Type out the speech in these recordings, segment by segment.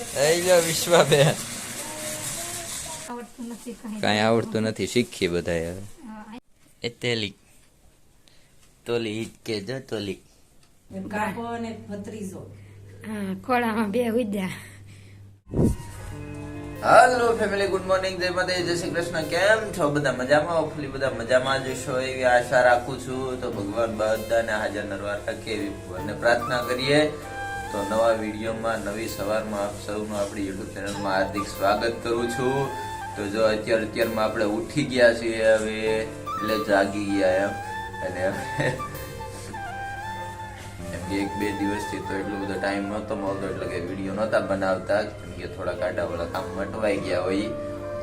એ લો વિશ્વાબેન. આવડતું નથી કાંઈ. આવડતું નથી શીખી બધાય હવે. એ તેલી. તોલી ઈટ કે જો તોલી કાકો અને ભત્રીજો. હા ખોળામાં બે ઉદ્યા હાલો ફેમિલી ગુડ મોર્નિંગ જય માતા જય શ્રી કૃષ્ણ. કેમ છો? બધા મજામાં? હોપફુલી બધા મજામાં જ છો એવી આશા રાખું છું. તો ભગવાન બધાને હાજર નરવાર રાખે એવી પ્રાર્થના કરીએ. તો નવા વિડીયોમાં, નવી સવારમાં આપ સૌનું આપણી યુટ્યુબ ચેનલમાં હાર્દિક સ્વાગત કરું છું. તો જો અત્યારે, અત્યારમાં આપણે ઉઠી ગયા છીએ હવે, એટલે જાગી ગયા એમ. અને એમ કે એક બે દિવસથી તો એટલો બધો ટાઈમ નહોતો મળતો, એટલે કે વીડિયો નહોતા બનાવતા. કેમ કે થોડા કાંટાવાળા કામ મટવાઈ ગયા હોય.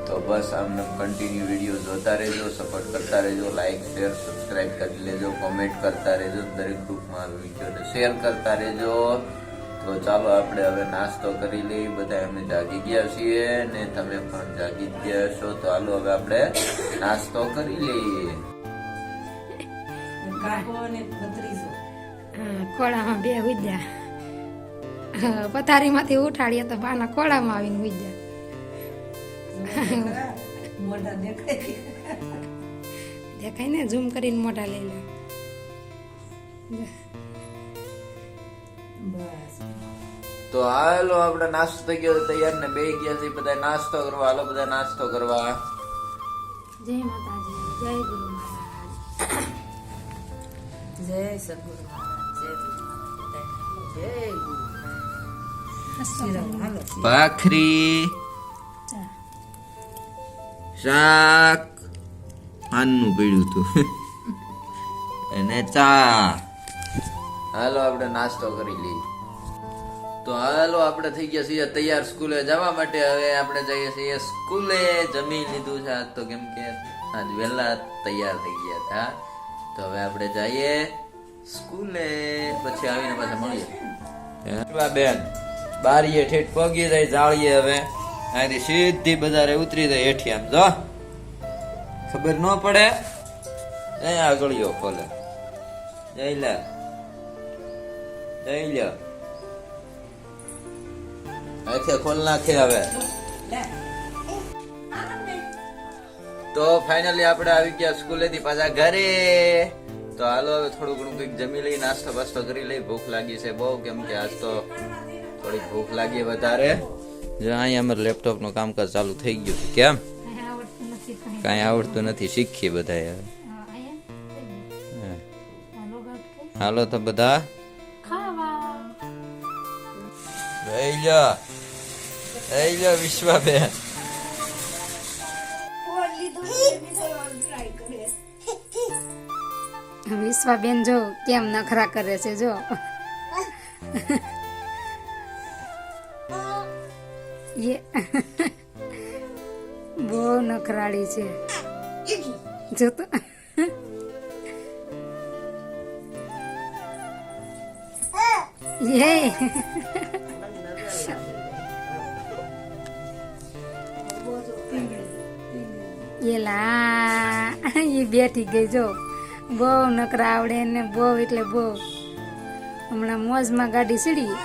તો બસ આમને કન્ટિન્યુ વીડિયો જોતા રહેજો સપોર્ટ કરતા રહેજો લાઇક શેર સબસ્ક્રાઇબ કરી લેજો કોમેન્ટ કરતા રહેજો. દરેક ગ્રુપમાં વિડીયોને શેર કરતા રહેજો. તો ચાલો આપણે હવે નાસ્તો કરી લઈએ. બધા અમે જાગી ગયા છીએ ને તમે પણ જાગી ગયા છો તો ચાલો હવે આપણે નાસ્તો કરી લઈએ. ખોળામાં બે ઉજ્યા પથારી પથારીમાંથી ઉઠાડીએ તો બાના ખોળામાં આવીને ઉજ્યા મોઢા દેખાય. દેખાય. ને? ઝૂમ કરીને મોઢા લઈ તો હાલો આપણે નાસ્તો થઈ ગયો તૈયાર ને બે ગયા છે બધા નાસ્તો કરવા. હાલો બધા નાસ્તો કરવા. જય માતાજી જય ગુરુ મહારાજ. જય સદગુરુ જય ગુરુ ભાખરી શાક પાનનું પીડ્યું હતું અને ચા. હાલો આપણે નાસ્તો કરી લઈએ. તો હાલો, આપણે થઈ ગયા છીએ તૈયાર સ્કૂલે જવા માટે. હવે આપણે જઈએ છીએ સ્કૂલે. જમી લીધું છે આજ તો કેમ કે આજ વહેલા તૈયાર થઈ ગયા હતા. તો હવે આપણે જઈએ સ્કૂલે. પછી આવીને પાછા મળીએ. બેન? બારીએ ઠેઠ પગી જાય, જાળીએ હવે. અહીંથી સીધી બજારે ઉતરી જાય હેઠી આમ, જો. ખબર ન પડે. અહીંયા આગળીઓ ખોલે. જઈ લે. જઈ લ્યો. આખે ખોલ નાખે હવે. તો ફાઇનલી આપણે આવી ગયા સ્કૂલેથી પાછા ઘરે. તો હાલો હવે થોડું ઘણું કંઈક જમી લઈ નાસ્તો બાસ્તો કરી લઈ. ભૂખ લાગી છે બહુ કેમ કે આજ તો થોડીક ભૂખ લાગી વધારે. જો અહીંયા અમારે લેપટોપનું કામકાજ ચાલુ થઈ ગયું છે કેમ? કઈ આવડતું નથી શીખીએ બધા હવે. હાલો તો બધા. ખાવા. રહી રહી લો વિશ્વાબેન વિશ્વાબેન જો કેમ નખરા કરે છે, જો. બહુ નખરાળી છે. જો તો. યે એલા એ બેઠી ગઈ, જો. બહુ નકરા આવડે ને બહુ એટલે બહુ. હમણાં મોજમાં ગાડી સીડી.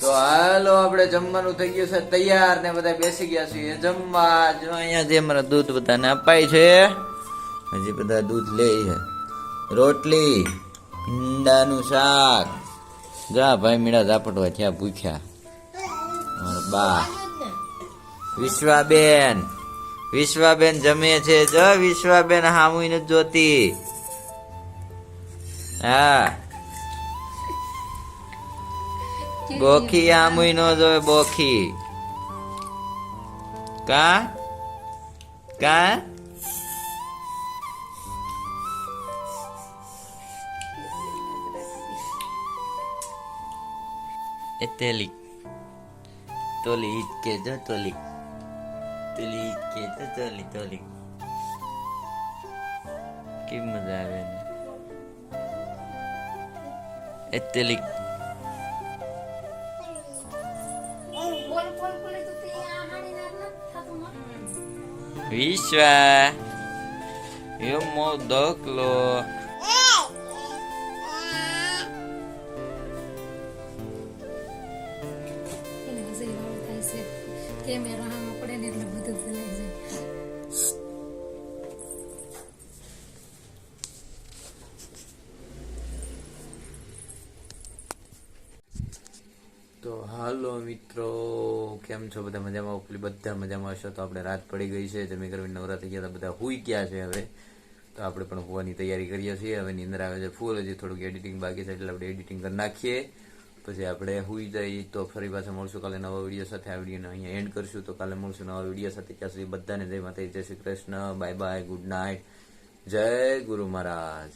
તો હાલો, આપણે જમવાનું થઈ ગયું છે. તૈયાર ને બધા બેસી ગયા છીએ. જમવા જો અહીંયા જે અમારા દૂધ બધાને અપાય છે. હજી બધા દૂધ લે છે. રોટલી ભીંડાનું શાક. જા ભાઈ મીડા ઝાપટવા ભૂખ્યા. અમારા બા. વિશ્વાબેન. વિશ્વાબેન જમે છે. જો વિશ્વાબેન હામુઈ નથી જોતી. હા. બોખી આમુઈ નો જોવે, બોખી. કા? કા? એ તેલી. તોલી કે જો તોલી. તોલી કે જો તોલી તોલી. કેવી મજા આવે એ તેલી. વિશ્વા. એ મો દકલો. છે. કેમેરો હામાં પડે ને એટલે બધું ભૂલાઈ જાય. તો હાલો મિત્રો, કેમ છો બધા મજામાં? ઉપલી બધા મજામાં હશો? તો આપણે રાત પડી ગઈ છે, જમી કરવી નવરા થઈ ગયા બધા હુઈ ગયા છે હવે. તો આપણે પણ હોવાની તૈયારી કરીએ છીએ. હવે નિંદર આવે છે ફૂલ, હજી થોડુંક એડિટિંગ બાકી છે, એટલે આપણે એડિટિંગ કરી નાખીએ. પછી આપણે હુઈ જઈએ તો ફરી પાછા મળશું કાલે નવા વીડિયો સાથે આ વિડીયોને અહીંયા એન્ડ કરશું. તો કાલે મળશું નવા વીડિયો સાથે. ત્યાં સુધી બધાને જય માતા જય Shri Krishna. Bye bye good night જય ગુરુ મહારાજ.